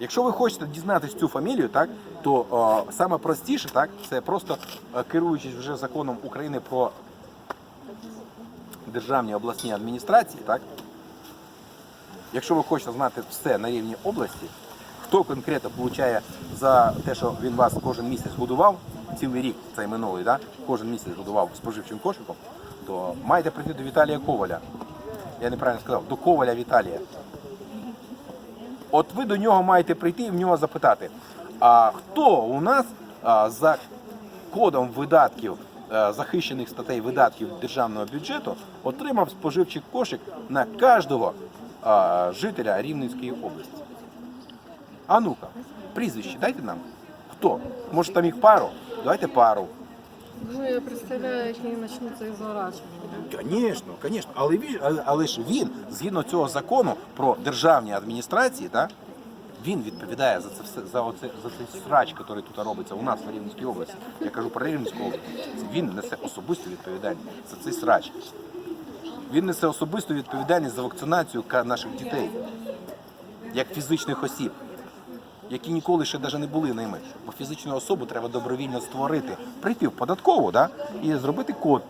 Якщо ви хочете дізнатися цю фамілію, так то о, саме простіше, так це просто е, керуючись вже законом України про державні обласні адміністрації, так якщо ви хочете знати все на рівні області, хто конкретно получає за те, що він вас кожен місяць годував, цілий рік цей минулий, так, кожен місяць годував споживчим кошиком, то маєте прийти до Віталія Коваля. Я неправильно сказав, до Коваля Віталія. От ви до нього маєте прийти і в нього запитати, а хто у нас за кодом видатків е, захищених статей видатків державного бюджету отримав споживчий кошик на кожного жителя Рівненської області? А ну-ка, прізвище дайте нам. Хто? Може там їх пару? Давайте пару. Ну, я представляю, які почнуться із зарачування. Звісно, звісно. Але, він- але, але ж він, згідно цього закону про державні адміністрації, так, він відповідає за це все, за, оце, за цей срач, який тут робиться у нас в Рівненській області. Я кажу про Рівненську область. Він несе особисту відповідальність за цей срач. Він несе особисту відповідальність за вакцинацію наших дітей, як фізичних осіб, які ніколи ще навіть не були ними. Бо фізичну особу треба добровільно створити, прийти в податкову да, і зробити код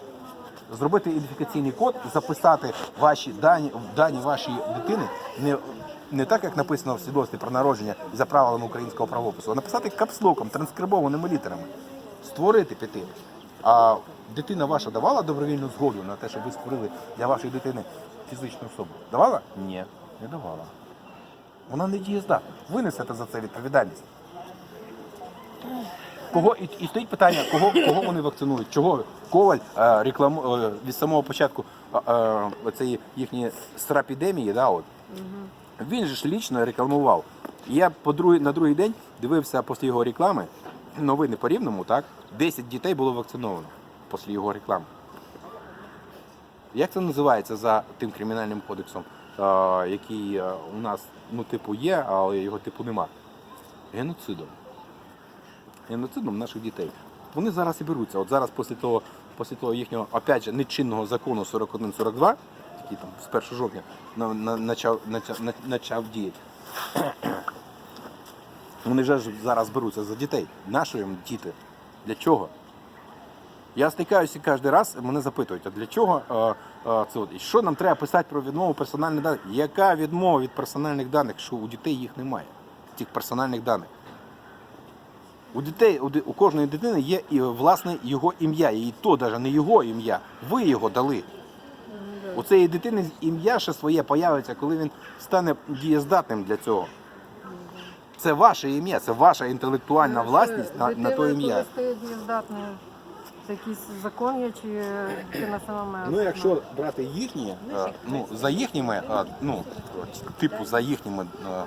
зробити ідентифікаційний код, записати ваші дані, дані вашої дитини не, не так, як написано в свідоцтві про народження за правилами українського правопису, а написати капслоком, транскрибованими літерами, створити піти. А дитина ваша давала добровільну згоду на те, щоб ви створили для вашої дитини фізичну особу? Давала? Ні, не давала. Вона не дієздатна. Ви несете за це відповідальність. Кого і, і стоїть питання, кого, кого вони вакцинують? Чого Коваль е, рекламу е, від самого початку е, е, цієї їхньої страпідемії, да, от, він же ж лічно рекламував. Я по другий, на другий день дивився після його реклами, новини по рівному, так? 10 дітей було вакциновано після його реклами. Як це називається за тим кримінальним кодексом, який е, у нас, ну, типу, є, але його типу нема? Геноцидом геноцидом наших дітей. Вони зараз і беруться. От зараз після того, після того їхнього, опять же, нечинного закону 41-42, який там з 1 жовтня на, на, начав, начав, на- начав діяти. Вони вже зараз беруться за дітей. Наші діти? Для чого? Я стикаюся кожен раз, мене запитують, а для чого е, е, це от, і що нам треба писати про відмову персональних даних? Яка відмова від персональних даних, що у дітей їх немає, цих персональних даних? У дітей, у, у кожної дитини є і власне його ім'я, і то навіть не його ім'я. Ви його дали. У цієї дитини ім'я ще своє появиться, коли він стане дієздатним для цього. Це ваше ім'я, це ваша інтелектуальна власність на, на то ім'я. Коли стає дієздатною, це якийсь закон є, чи дитина сама має? Ну, якщо брати їхні, е, ну за їхніми, е, ну типу за їхніми е,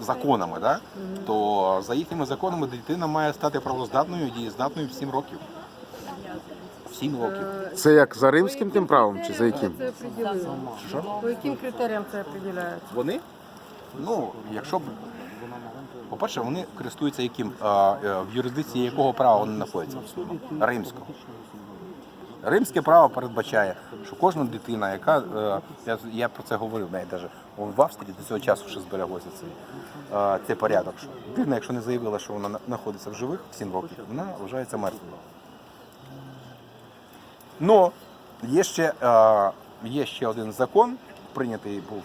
законами, да, то за їхніми законами дитина має стати правоздатною і дієздатною в 7 років. В 7 років. Це як за римським тим правом чи за яким? Це определили. По яким критеріям це определяється? Вони, ну, якщо б. По-перше, вони користуються яким е, в юрисдикції якого права вони знаходяться? Римського. Римське право передбачає, що кожна дитина, яка е, я, я про це говорив навіть в Австрії до цього часу ще збереглося цей, цей порядок. Що дитина, якщо не заявила, що вона знаходиться в живих в 7 років, вона вважається мертвою. Но є ще, є ще один закон, прийнятий був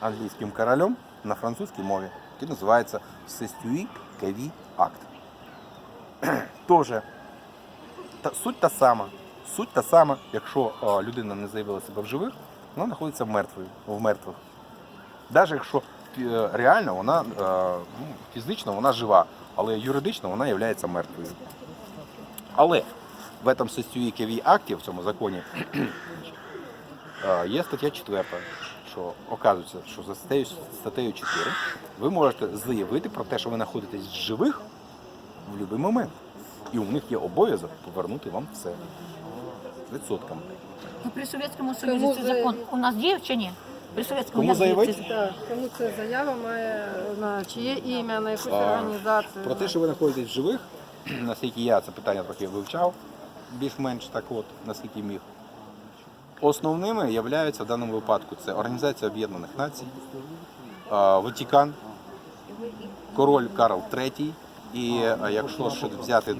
англійським королем на французькій мові, який називається Сестюї Кеві Акт. Тоже та, суть та сама. Суть та сама, якщо е, людина не заявила себе в живих, вона знаходиться мертвою, в мертвих. Навіть якщо е, реально вона е, ну, фізично вона жива, але юридично вона є мертвою. Але в этом Сестюїкевій акті, в цьому законі, е, є стаття 4, що оказується, що за статтею, статтею 4 ви можете заявити про те, що ви знаходитесь в живих в будь-який момент. І у них є обов'язок повернути вам все. Відсотками. Ну, при Совєтському Кому Союзі цей закон у нас діяв чи ні? При Совєтському Кому діє заявити? цей Так, кому ця заява має на чиє ім'я, на якусь організацію? Про те, що ви знаходитесь в живих, наскільки я це питання трохи вивчав, більш-менш так от, наскільки міг. Основними являються в даному випадку це Організація Об'єднаних Націй, а, Ватикан, король Карл III. І якщо ще взяти,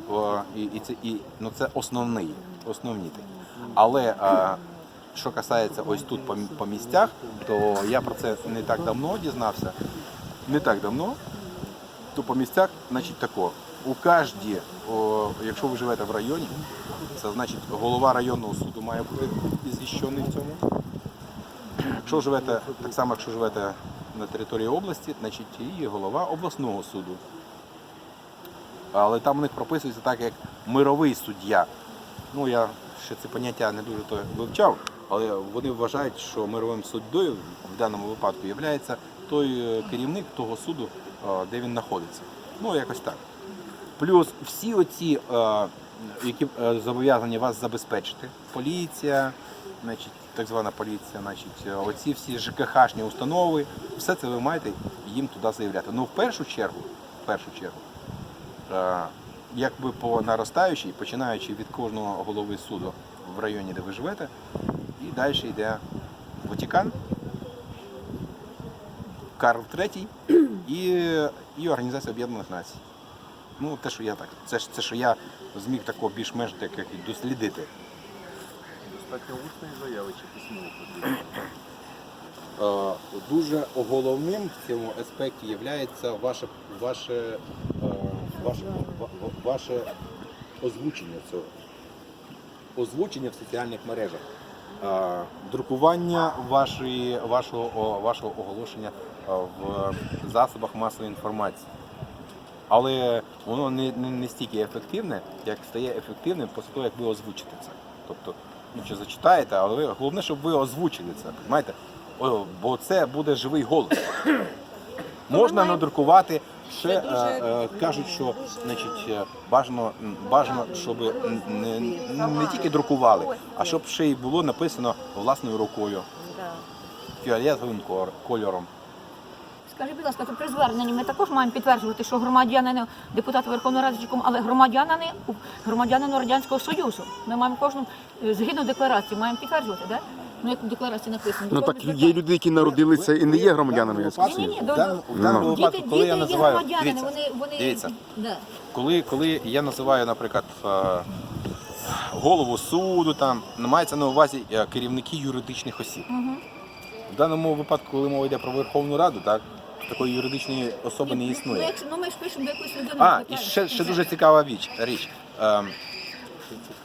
і, і це і ну це основний, основні такі. Але що касається ось тут по, по місцях, то я про це не так давно дізнався. Не так давно, то по місцях, значить тако. У кожній, якщо ви живете в районі, це значить голова районного суду має бути ізвіщений в цьому. Якщо живете, так само, якщо живете на території області, значить і голова обласного суду. Але там у них прописується так, як мировий суддя. Ну, я ще це поняття не дуже то вивчав, але вони вважають, що мировим суддею в даному випадку є той е, керівник того суду, е, де він знаходиться. Ну, якось так. Плюс всі оці, е, які е, зобов'язані вас забезпечити, поліція, значить, так звана поліція, значить, е, оці всі ЖКХшні установи, все це ви маєте їм туди заявляти. Ну, в першу чергу, в першу чергу, якби по наростаючій, починаючи від кожного голови суду в районі, де ви живете, і далі йде Ватикан, Карл III і, і Організація Об'єднаних Націй. Ну, те, що я так, це ж це, що я зміг такого більш-менш так як дослідити. Достатньо усної заяви чи письмово потрібно. Дуже головним в цьому аспекті є ваше, ваше, ваше, ва- ва- ваше озвучення цього. Озвучення в соціальних мережах. Друкування вашої, вашого, вашого оголошення в засобах масової інформації. Але воно не, не, не стільки ефективне, як стає ефективним після того, як ви озвучите це. Тобто, ну чи зачитаєте, але ви, головне, щоб ви озвучили це. Понимаєте? О, бо це буде живий голос. Можна надрукувати. Ще е, е, кажуть, що значить, е, бажано, бажано, щоб не, не тільки друкували, а щоб ще й було написано власною рукою, фіолетовим кольором. Скажіть, будь ласка, то при зверненні ми також маємо підтверджувати, що громадянини, депутати Верховної Ради, чи кому, але громадянини, громадянину Радянського Союзу. Ми маємо кожну, е, згідно декларації, маємо підтверджувати, так? Ну, як в декларації написано. Ну так є люди, які народилися і не є громадянами до- даному, в Ну. Діти, коли діти я є дивіться, вони, вони дивіться, Да. коли, коли я називаю, наприклад, е, голову суду, там мається на увазі е, керівники юридичних осіб. Мгм. В даному випадку, коли мова йде про Верховну Раду, так такої юридичної особи не Ну, існує. якщо, ну, ми ж пишемо до якоїсь людини. А, і ще, ще дуже цікава річ. річ. Е,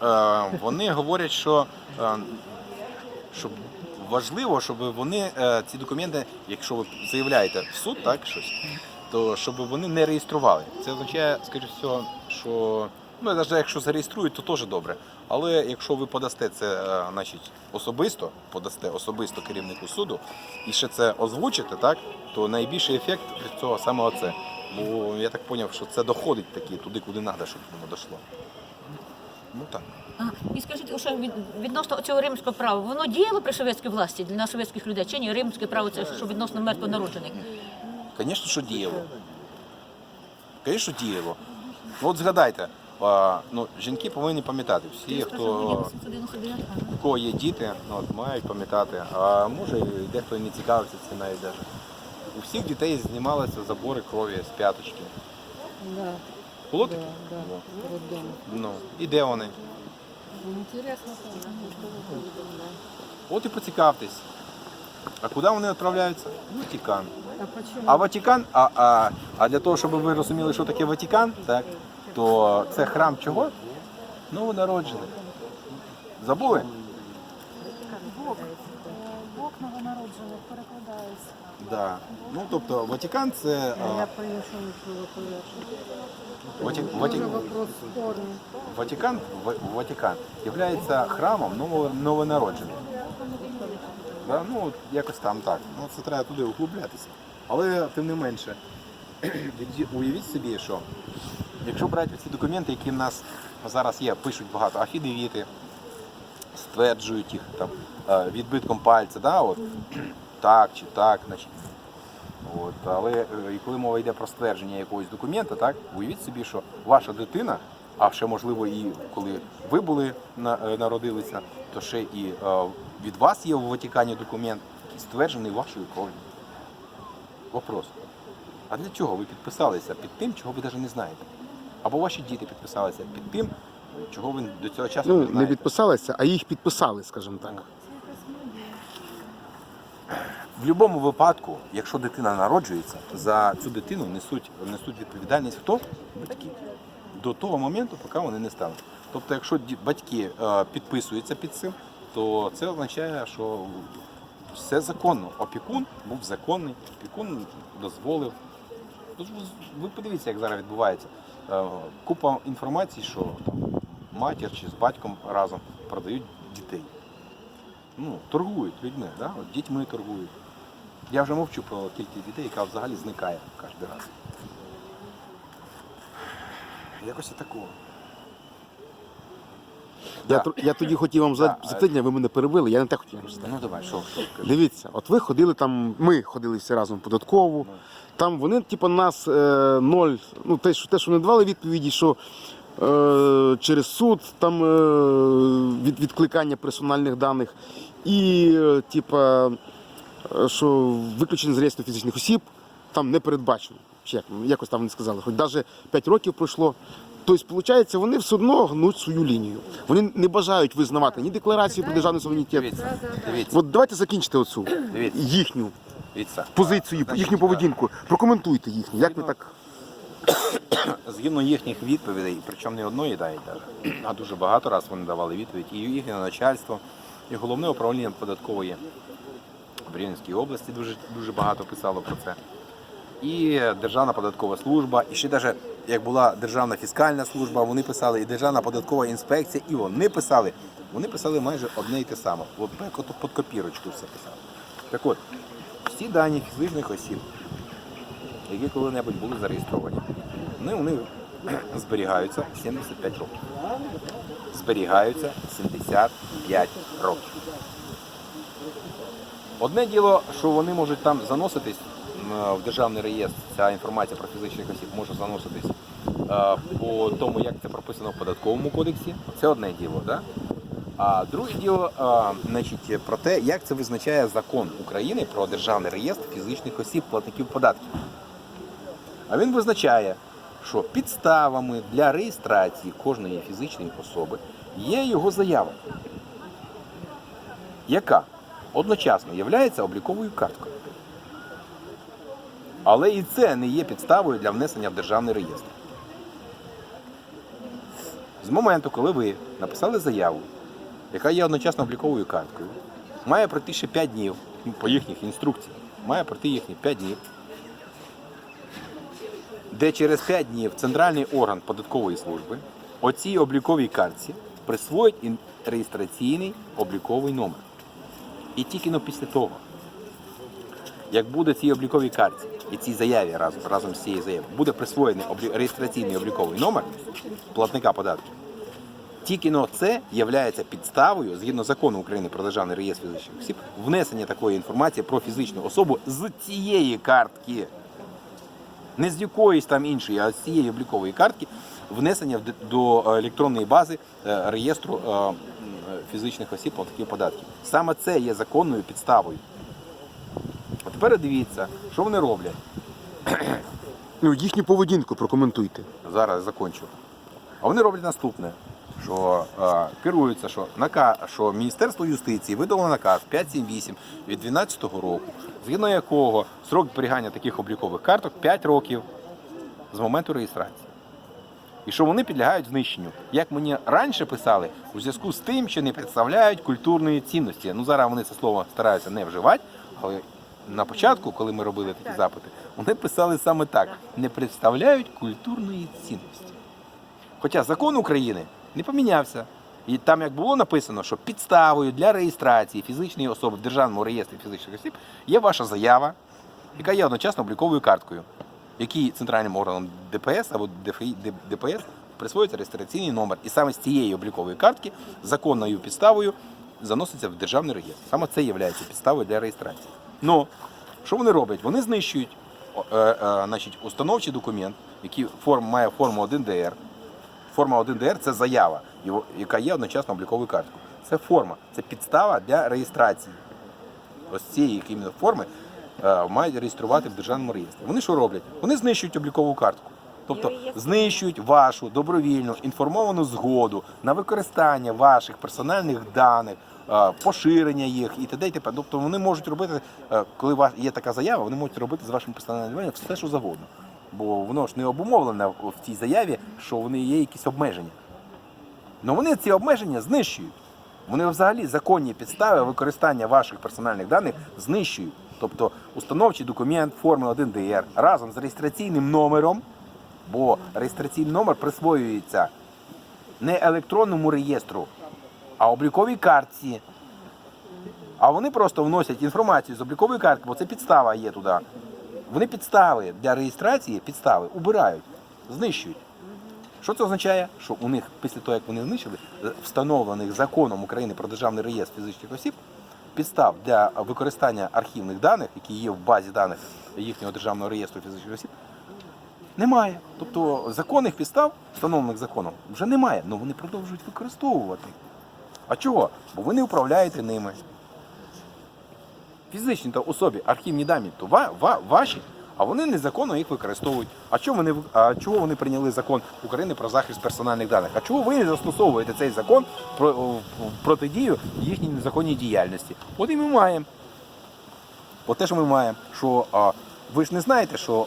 е, вони говорять, що, е, що важливо, щоб вони е, ці документи, якщо ви заявляєте в суд, так щось, то щоб вони не реєстрували. Це означає, скоріш всього, що ну навіть якщо зареєструють, то теж добре. Але якщо ви подасте це, е, значить, особисто, подасте особисто керівнику суду і ще це озвучите, так, то найбільший ефект від цього саме оце. Бо я так зрозумів, що це доходить таки туди, куди треба, щоб воно дійшло. Ну так. А, і скажіть, що від, відносно цього римського права, воно діяло при совєтській власті для совєтських людей чи ні? Римське право це що відносно мертвонароджених? Звісно, що діяло. Звісно, діяло. Ну, от згадайте, ну, жінки повинні пам'ятати. Всі, хто, у кого є діти, ну, от, мають пам'ятати. А може, дехто і не цікавиться цим навіть даже. У всіх дітей знімалися забори крові з п'яточки. Да, Було да, таке? да, Було. роддом. Ну, і де вони? Повідомляє. От і поцікавтесь. А куди вони відправляються? В Ватикан. А Ватикан, а, а, а для того, щоб ви розуміли, що таке Ватикан, так, то це храм чого? Новонароджених. Забули? Бог новонароджених перекладається. Да. Ну, тобто Ватикан це. Я по-іншому чула, вопрос спорний. Ватикан, В- Ватикан є храмом ново- новонароджених. Да? Ну, якось там так. Ну, це треба туди углублятися. Але тим не менше, уявіть собі, що якщо брати ці документи, які в нас зараз є, пишуть багато афідевіти, стверджують їх там е, відбитком пальця, да, от, так чи так, значить. От, але е, коли мова йде про ствердження якогось документа, так, уявіть собі, що ваша дитина, а ще можливо і коли ви були е, народилися, то ще і від вас є в Ватикані документ, який стверджений вашою кров'ю. Вопрос. А для чого ви підписалися під тим, чого ви навіть не знаєте? Або ваші діти підписалися під тим, чого ви до цього часу Ну, не не знаєте. підписалися, а їх підписали, скажімо так. В будь-якому випадку, якщо дитина народжується, за цю дитину несуть, несуть відповідальність хто? Батьки. До того моменту, поки вони не стануть. Тобто, якщо ді- батьки е, підписуються під цим, то це означає, що все законно. Опікун був законний, опікун дозволив. Тож ви- ви подивіться, як зараз відбувається. Е, Купа інформації, що там, матір чи з батьком разом продають дітей. Ну, торгують людьми, да? От дітьми торгують. Я вже мовчу про кількість дітей, яка взагалі зникає кожен раз. Якось такого. Я, тр- я тоді хотів вам задати Да, запитання, ви мене перебили, я не те хотів вам задати. Ну давай, що? Дивіться, от ви ходили там, ми ходили всі разом в податкову. Там вони, типу, нас е, ноль, ну те, що те, що не давали відповіді, що е, через суд там е, від, відкликання персональних даних, і е, типа, е, що виключення з реєстру фізичних осіб там не передбачено. Чи як, ну, якось там вони сказали, хоч навіть 5 років пройшло. Тобто, виходить, вони все одно гнуть свою лінію. Вони не бажають визнавати ні декларацію про державний суверенітет. Дивіться, дивіться, От давайте закінчите оцю Дивіться. їхню дивіться. позицію, Значить, їхню поведінку. Прокоментуйте їхню. Як ви так? Згідно їхніх відповідей, причому не одної дають, а дуже багато раз вони давали відповідь. І їхнє начальство, і головне управління податкової в Рівненській області дуже, дуже багато писало про це. І Державна податкова служба, і ще навіть як була Державна фіскальна служба, вони писали, і Державна податкова інспекція, і вони писали. Вони писали майже одне і те саме. От під копірочку все писали. Так от, всі дані фізичних осіб, які коли-небудь були зареєстровані, вони, вони зберігаються 75 років. Зберігаються 75 років. Одне діло, що вони можуть там заноситись в державний реєстр, ця інформація про фізичних осіб може заноситись е, по тому, як це прописано в податковому кодексі. Це одне діло, да? А друге діло, е, значить, про те, як це визначає закон України про державний реєстр фізичних осіб платників податків. А він визначає, що підставами для реєстрації кожної фізичної особи є його заява, яка одночасно є обліковою карткою. Але і це не є підставою для внесення в державний реєстр. З моменту, коли ви написали заяву, яка є одночасно обліковою карткою, має пройти ще 5 днів ну, по їхніх інструкціях, має пройти їхні 5 днів, де через 5 днів центральний орган податкової служби оцій обліковій картці присвоїть реєстраційний обліковий номер. І тільки но після того, як буде цій обліковій картці і цій заяві разом, разом з цією заявою, буде присвоєний облі- реєстраційний обліковий номер платника податків, тільки но це є підставою, згідно закону України про державний реєстр фізичних осіб, внесення такої інформації про фізичну особу з цієї картки не з якоїсь там іншої, а з цієї облікової картки внесення до е, електронної бази е, реєстру е, фізичних осіб платників податків. Саме це є законною підставою. А тепер дивіться, що вони роблять. Ну, їхню поведінку прокоментуйте. Зараз закончу. А вони роблять наступне, що е, керуються, що наказ, що Міністерство юстиції видало наказ 578 від 2012 року, згідно якого срок зберігання таких облікових карток 5 років з моменту реєстрації. І що вони підлягають знищенню. Як мені раніше писали, у зв'язку з тим, що не представляють культурної цінності. Ну зараз вони це слово стараються не вживати, але на початку, коли ми робили такі запити, вони писали саме так: не представляють культурної цінності. Хоча закон України не помінявся. І там як було написано, що підставою для реєстрації фізичної особи в державному реєстрі фізичних осіб є ваша заява, яка є одночасно обліковою карткою, якій центральним органом ДПС або ДПС присвоюється реєстраційний номер. І саме з цієї облікової картки законною підставою заноситься в державний реєстр. Саме це є підставою для реєстрації. Ну, що вони роблять? Вони знищують е, е, значить, установчий документ, який форм, має форму 1ДР. Форма 1ДР це заява, яка є одночасно обліковою карткою. Це форма, це підстава для реєстрації. Ось цієї форми е, мають реєструвати в державному реєстрі. Вони що роблять? Вони знищують облікову картку. Тобто знищують вашу добровільну інформовану згоду на використання ваших персональних даних, поширення їх і т.д. і т.п. Тобто вони можуть робити, е, коли є така заява, вони можуть робити з вашими персональними все, що завгодно. Бо воно ж не обумовлене в цій заяві, що вони є якісь обмеження. Ну вони ці обмеження знищують. Вони взагалі законні підстави використання ваших персональних даних знищують. Тобто установчий документ форми 1 ДР разом з реєстраційним номером, бо реєстраційний номер присвоюється не електронному реєстру, а обліковій картці. А вони просто вносять інформацію з облікової картки, бо це підстава є туди. Вони підстави для реєстрації, підстави убирають, знищують. Що це означає? Що у них після того, як вони знищили, встановлених законом України про державний реєстр фізичних осіб, підстав для використання архівних даних, які є в базі даних їхнього державного реєстру фізичних осіб, немає. Тобто законних підстав, встановлених законом, вже немає, але вони продовжують використовувати. А чого? Бо ви не управляєте ними. Фізичні та особі архівні дані то ва, ва, ваші, а вони незаконно їх використовують. А чого вони а чого вони прийняли закон України про захист персональних даних? А чого ви не застосовуєте цей закон про протидію їхній незаконній діяльності? От і ми маємо. От те, що ми маємо, що а, ви ж не знаєте, що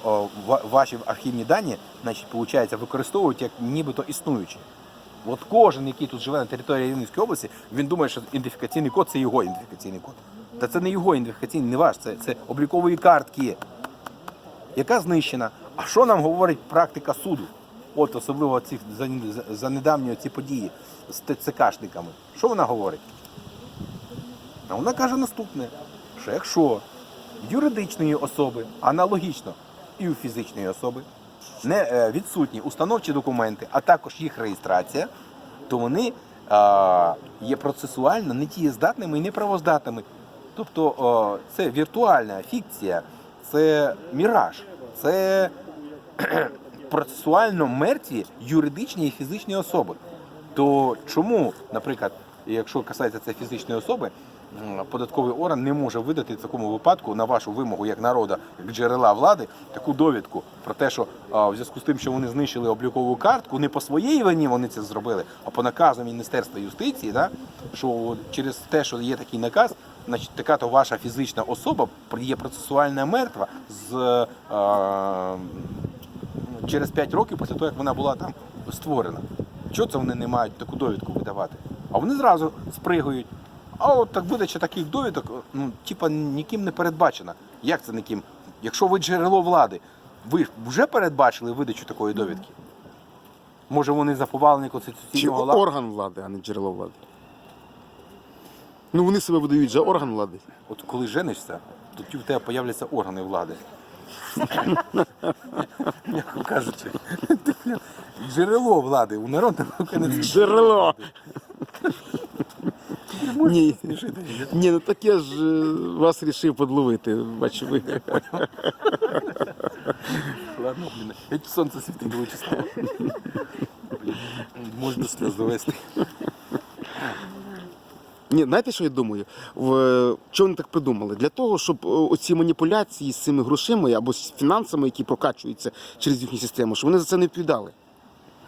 а, ваші архівні дані, значить, виходить, використовують як нібито існуючі. От кожен, який тут живе на території Рівненської області, він думає, що ідентифікаційний код це його ідентифікаційний код. Та це не його ідентифікаційний, не ваш, це, це облікової картки, яка знищена. А що нам говорить практика суду? От особливо цих за, недавні ці події з ТЦКшниками. Що вона говорить? А вона каже наступне: що якщо юридичної особи аналогічно і у фізичної особи не е, відсутні установчі документи, а також їх реєстрація, то вони е, є процесуально недієздатними і неправоздатними. Тобто е, це віртуальна фікція, це міраж, це процесуально мертві юридичні і фізичні особи. То чому, наприклад, якщо касається це фізичної особи, податковий орган не може видати в такому випадку на вашу вимогу як народа, як джерела влади, таку довідку про те, що в зв'язку з тим, що вони знищили облікову картку, не по своїй вині вони це зробили, а по наказу Міністерства юстиції, да, що через те, що є такий наказ, значить така то ваша фізична особа є процесуальна мертва з е, через 5 років після того, як вона була там створена. Чого це вони не мають таку довідку видавати? А вони зразу спригують. А от так видача таких довідок, ну, типа, ніким не передбачена. Як це ніким? Якщо ви джерело влади, ви вже передбачили видачу такої довідки? Може вони за повалення Чи конституційного ладу? орган влади, а не джерело влади. Ну вони себе видають за орган влади. От коли женишся, то в тебе появляться органи влади. Кажучи, ти, бля, джерело влади у народу Джерело. Ні, ні, ну так я ж е, вас рішив подловити. Бачу, ви. Ладно, блін. Геть сонце світить до числа. Можна сльоз довести. Ні, знаєте, що я думаю? В, е, чого вони так придумали? Для того, щоб е, оці маніпуляції з цими грошима або з фінансами, які прокачуються через їхню систему, щоб вони за це не відповідали.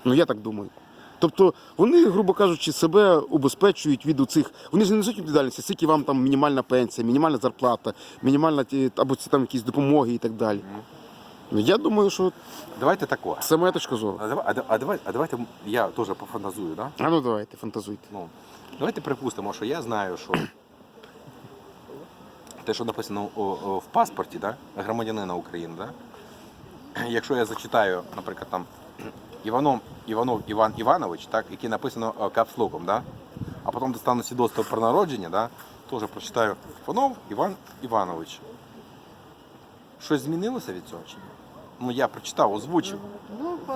Ну я так думаю. Тобто вони, грубо кажучи, себе убезпечують від цих. Вони ж не несуть відповідальності, скільки вам там мінімальна пенсія, мінімальна зарплата, мінімальна ті- або ці там якісь допомоги і так далі. Ну, Я думаю, що Давайте тако. це моя точка зору. А а, да- а давай, а давайте я теж пофантазую, да? А ну давайте, фантазуйте. Ну, давайте припустимо, що я знаю, що те, що написано о- о, в паспорті, да, громадянина України, да, якщо я зачитаю, наприклад, там Іванов, Іванов Іван Іванович, так, який написано е, капслоком, да, а потім достану свідоцтво про народження, да, теж прочитаю Іванов Іван Іванович. Щось змінилося від цього чи ні? Ну я прочитав, озвучив. Ну, по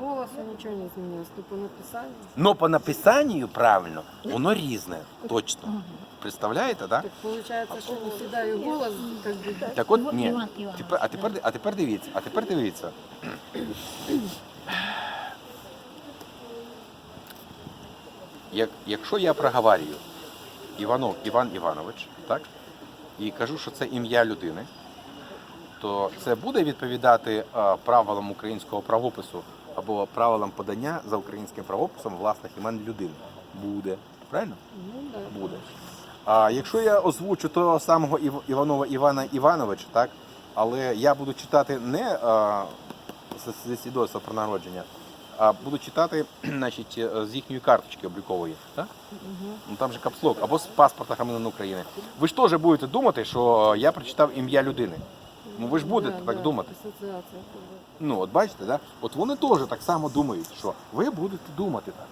голосу нічого не змінилось, ну по написанню. Но по написанню правильно, воно різне, точно. Представляєте, так? Так получается, что не всегда и голос как бы Так от ні. Іван Іванович. Тепер, а, тепер, а тепер дивіться, а тепер дивіться. Як, якщо я проговорюю Іванов Іван Іванович, так? І кажу, що це ім'я людини, то це буде відповідати е, правилам українського правопису або правилам подання за українським правописом власних імен людини. Буде. Правильно? Буде. А якщо я озвучу того самого Ів- Іванова Івана Івановича, так, але я буду читати не з- зі свідоцтва про народження, а буду читати значить, е, з їхньої карточки облікової. Так? Ну, там же капслок, або з паспорта громадянина України. Ви ж теж будете думати, що я прочитав ім'я людини. Ну ви ж будете Да, так да, думати. Асоціація. Ну, от бачите, да? от вони теж так само думають, що ви будете думати так.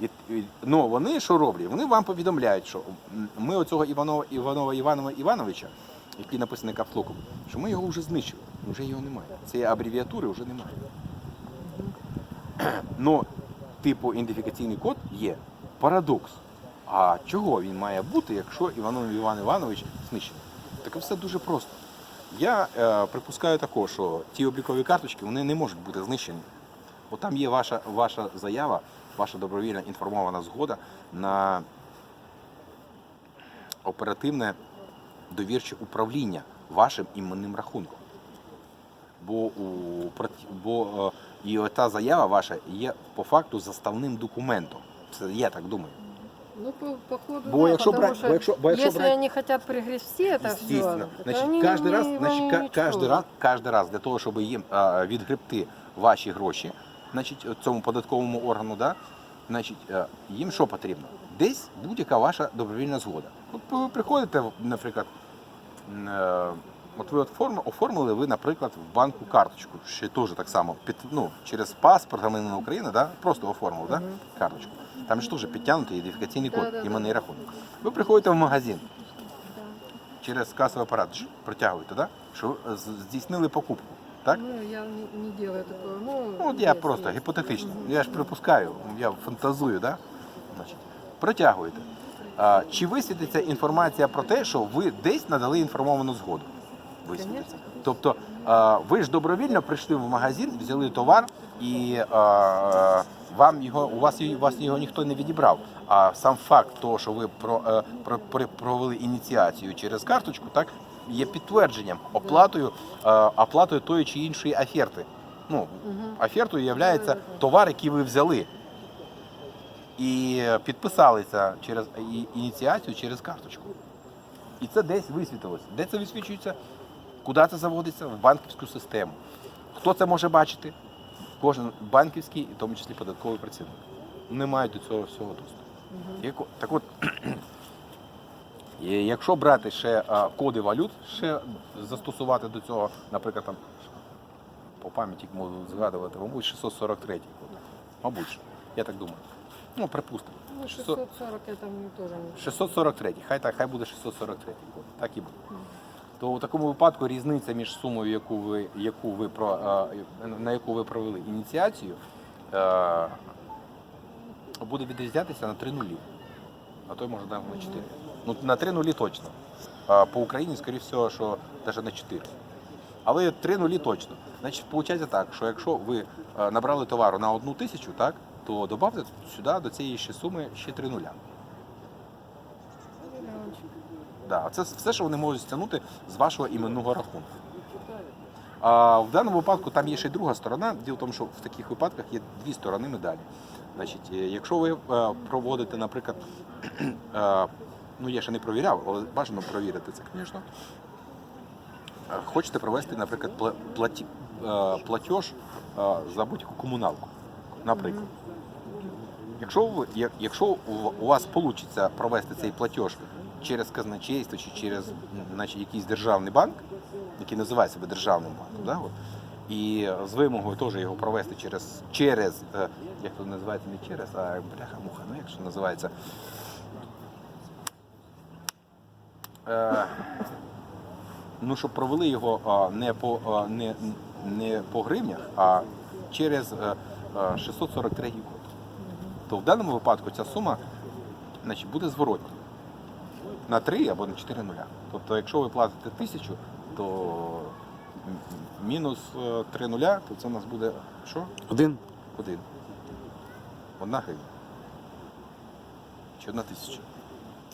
І, і, ну, вони що роблять? Вони вам повідомляють, що ми оцього Іванова Іванова Іванова Івановича, який написаний капслоком, що ми його вже знищили, вже його немає. Цієї абревіатури вже немає. Ну, типу ідентифікаційний код є. Парадокс. А чого він має бути, якщо Іванов Іван Іванович знищений? Так все дуже просто. Я е, припускаю також, що ті облікові карточки вони не можуть бути знищені. От там є ваша, ваша заява, ваша добровільна інформована згода на оперативне довірче управління вашим іменним рахунком. Бо, у, бо е, і та заява ваша є по факту заставним документом. Це я так думаю. Ну, по, походу, Бо да, якщо потому брать- что бо якщо- бо якщо если брать- они хотят пригрести это все. Значить, кожен раз, значить, кожен раз, кожен раз для того, щоб їм а, відгребти ваші гроші, значить, цьому податковому органу, да, значить, е, їм що потрібно? Десь будь-яка ваша добровільна згода. От ви приходите, наприклад, е, от ви оформили, оформили ви, наприклад, в банку карточку, ще теж так само, під, ну, через паспорт громадянина України, да, просто оформив да, карточку. Там ж теж підтягнутий ідентифікаційний код, іменний рахунок. Ви приходите в магазин, через касовий апарат ж протягуєте, да? що здійснили покупку. Так? Ну, я не, делаю такого. Ну, Ну, я просто есть. гіпотетично. Я ж припускаю, я фантазую, да? Значить, протягуєте. А, чи висвітиться інформація про те, що ви десь надали інформовану згоду? Висвітиться. Тобто ви ж добровільно прийшли в магазин, взяли товар і вам його, у вас, у вас його ніхто не відібрав. А сам факт того, що ви про, е, про, про- провели ініціацію через карточку, так, є підтвердженням, оплатою, е, оплатою тої чи іншої аферти. Ну, афертою є товар, який ви взяли. І підписалися через ініціацію через карточку. І це десь висвітилося. Де це висвічується? Куди це заводиться? В банківську систему. Хто це може бачити? Кожен банківський, і в тому числі податковий працівник. Не мають до цього всього доступу. Так от, якщо брати ще коди валют, ще застосувати до цього, наприклад, там по пам'яті можу згадувати, мабуть, 643 код. Мабуть, я так думаю. Ну, припустимо. Ну, 600 640 это мне тоже не 643, хай так, хай буде 643 код, так і буде. То у такому випадку різниця між сумою, яку ви, яку ви про, е, на яку ви провели ініціацію, е, буде відрізнятися на 3 нулі. А то може навіть на 4. Ну, на 3 нулі точно. А по Україні, скоріше всього, що навіть на 4. Але 3 нулі точно. Значить, виходить так, що якщо ви е, набрали товару на одну тисячу, так, то додавте сюди до цієї ще суми ще 3 нуля. Да, це все, що вони можуть стягнути з вашого іменного рахунку. А в даному випадку там є ще й друга сторона. Діло в тому, що в таких випадках є дві сторони медалі. Значить, е, якщо ви е, проводите, наприклад, е, ну я ще не провіряв, але бажано провірити це, звісно. Хочете провести, наприклад, пла- платі, платеж за будь-яку комуналку, наприклад. Якщо ви, як- якщо у, у вас вийде провести цей платеж через казначейство чи через м, значить, якийсь державний банк, який називає себе державним банком, да, і з вимогою теж його провести через, через е, як то називається, не через, а бляха-муха, ну як що називається. Е, ну, щоб провели його не, по, не, не по гривнях, а через е, е, 643 код то в даному випадку ця сума значить, буде зворотньою на 3 або на 4 нуля. Тобто, якщо ви платите тисячу, то мінус 3 нуля, то це у нас буде що? Один. Один. Одна гривня. Чи одна тисяча?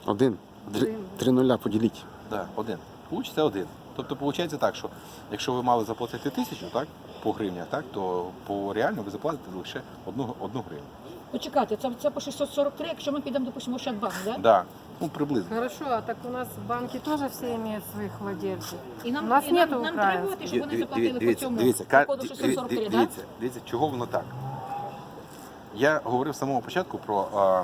Один. Три, три нуля поділіть. Так, да, один. Получиться один. Тобто виходить так, що якщо ви мали заплатити тисячу, так, по гривнях, так, то по реально ви заплатите лише одну, одну гривню. Почекайте, це, це по 643, якщо ми підемо, допустимо, в Ощадбанк, да? Да. Ну, приблизно. Хорошо, а так у нас банки тоже все имеют своих владельцев. І нам, У нас і нам, нету нам треба, щоб вони Диві- заплатили по дивіться, цьому дивіться, по ка- коду диві- 643, диві- да? дивіться, дивіться, чого воно так. Я говорив з самого початку про а,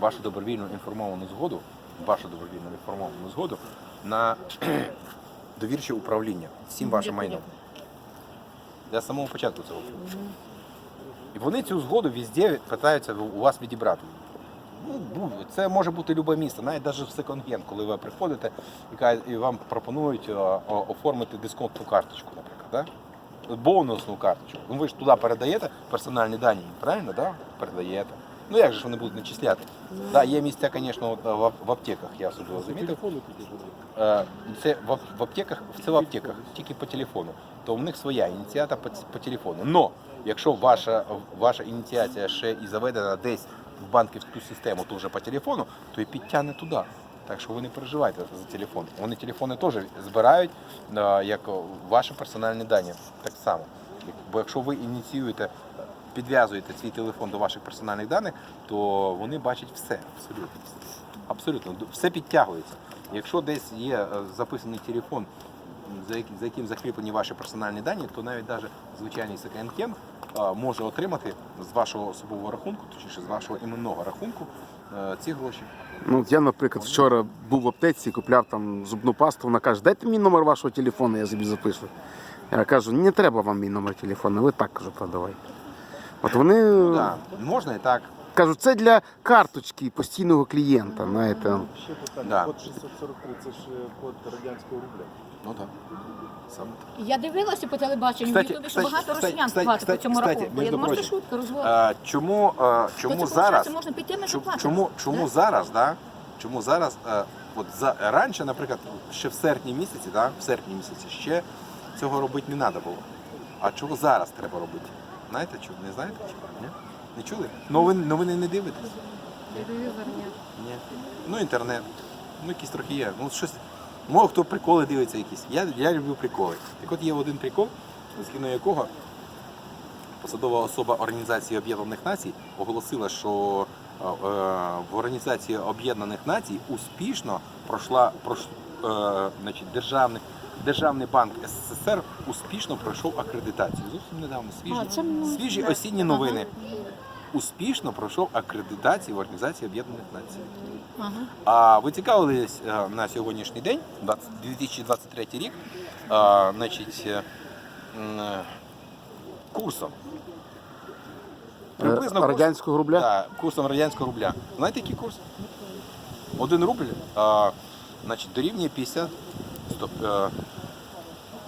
вашу добровільну інформовану згоду, вашу добровільну інформовану згоду на довірче управління всім вашим Дякую, майном. Я з самого початку цього. говорив. І вони цю згоду везде питаються у вас відібрати. Ну, ну, це може бути любе місто, навіть навіть в секонд-генд, коли ви приходите і, вам пропонують е, оформити дисконтну карточку, наприклад, да? бонусну карточку. Ну ви ж туди передаєте персональні дані, правильно? Да? Передаєте. Ну як же ж вони будуть начисляти? Да, є місця, звісно, в, в аптеках, я особливо замітив. Е, Це в, ап- в аптеках, це в аптеках, тільки по телефону. То в них своя ініціата по, по телефону. Но якщо ваша, ваша ініціація ще і заведена десь в банківську систему, то вже по телефону, то і підтягне туди. Так що ви не переживайте за телефон. Вони телефони теж збирають е, як ваші персональні дані. Так само. Бо якщо ви ініціюєте, підв'язуєте свій телефон до ваших персональних даних, то вони бачать все, абсолютно. Абсолютно, все підтягується. Якщо десь є е, записаний телефон, за яким, закріплені ваші персональні дані, то навіть навіть звичайний секонд-хенд е, може отримати з вашого особового рахунку, точніше з вашого іменного рахунку, е, ці гроші. Ну, я, наприклад, вчора був в аптеці, купляв там зубну пасту, вона каже, дайте мені номер вашого телефону, я собі запишу. Я кажу, не треба вам мій номер телефону, ви так кажу, продавай. От вони Так, можна і так. кажуть, це для карточки постійного клієнта. Знаєте. Ще питання. Да. Код 643 це ж е, код радянського рубля. Ну так. Саме так. Я дивилася по телебаченню в Кстати, Ютубі, що кстати, багато кстати, росіян кстати, платять по цьому кстати, рахунку. Я між думаю, що це прочим, шутка, розвод. Е, Чому, е, чому це, зараз? можна піти, ми Чому, заплатимо. чому, чому Да? зараз, да? Чому зараз, е, от за раніше, наприклад, ще в серпні місяці, да? в серпні місяці ще цього робити не треба було. А чого зараз треба робити? Знаєте, чого? Не знаєте? чого? Ні? Не чули? Новини, новини не дивитесь? Телевизор нет. Ні. Ну, інтернет. Ну, якісь трохи є. Ну, щось. Може, хто приколи дивиться якісь. Я, я люблю приколи. Так от є один прикол, згідно якого посадова особа Організації Об'єднаних Націй оголосила, що е, е, в Організації Об'єднаних Націй успішно пройшла прош, е, значить, державний, Державний банк СССР успішно пройшов акредитацію. Зовсім недавно свіжі, А, це свіжі осінні новини. Успішно пройшов акредитацію в Організації Об'єднаних Націй. Ага. А ви цікавились е, на сьогоднішній день, 20 2023 рік, е, значить, е, курсом. Е, радянського рубля? Да, курсом радянського рубля. Знаєте, який курс? Один рубль е, значить, дорівнює 50. Стоп, е,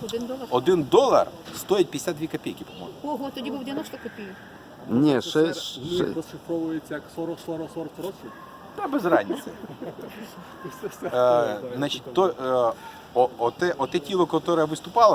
Один долар. один долар стоїть 52 копійки, по-моєму. Ого, тоді був 90 копійок. Ні, ще, ще, розшифровується як 40 40 40 40 Та без разниці. Е, значить, то, е, о- оте, оте тіло, яке виступало,